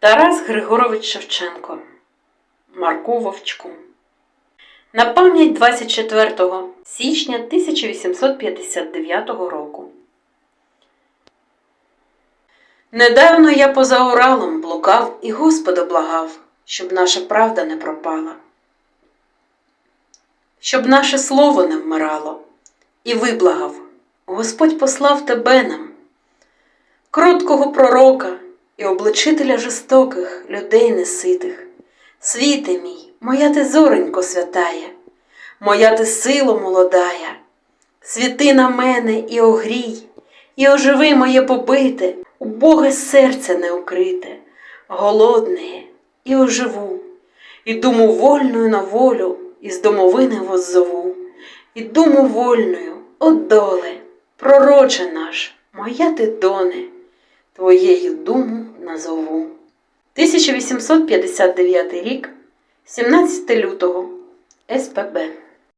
Тарас Григорович Шевченко. Марку Вовчку На пам'ять 24 січня 1859 року. Недавно я поза Уралом блукав і Господа благав, щоб наша правда не пропала, щоб наше слово не вмирало, і виблагав, Господь послав тебе нам, кроткого пророка і обличителя жорстоких людей неситих. Світе мій, моя ти зоренько святая, моя ти сило молодая, світи на мене і огрій, і оживи моє побите, убоге серце не укрите, голодне, і оживу, і думу вольною на волю, із домовини воззову, і думу вольною, о доле, пророче наш, моя ти доне, твоєю думу назову. 1859 рік, 17 лютого, СПБ.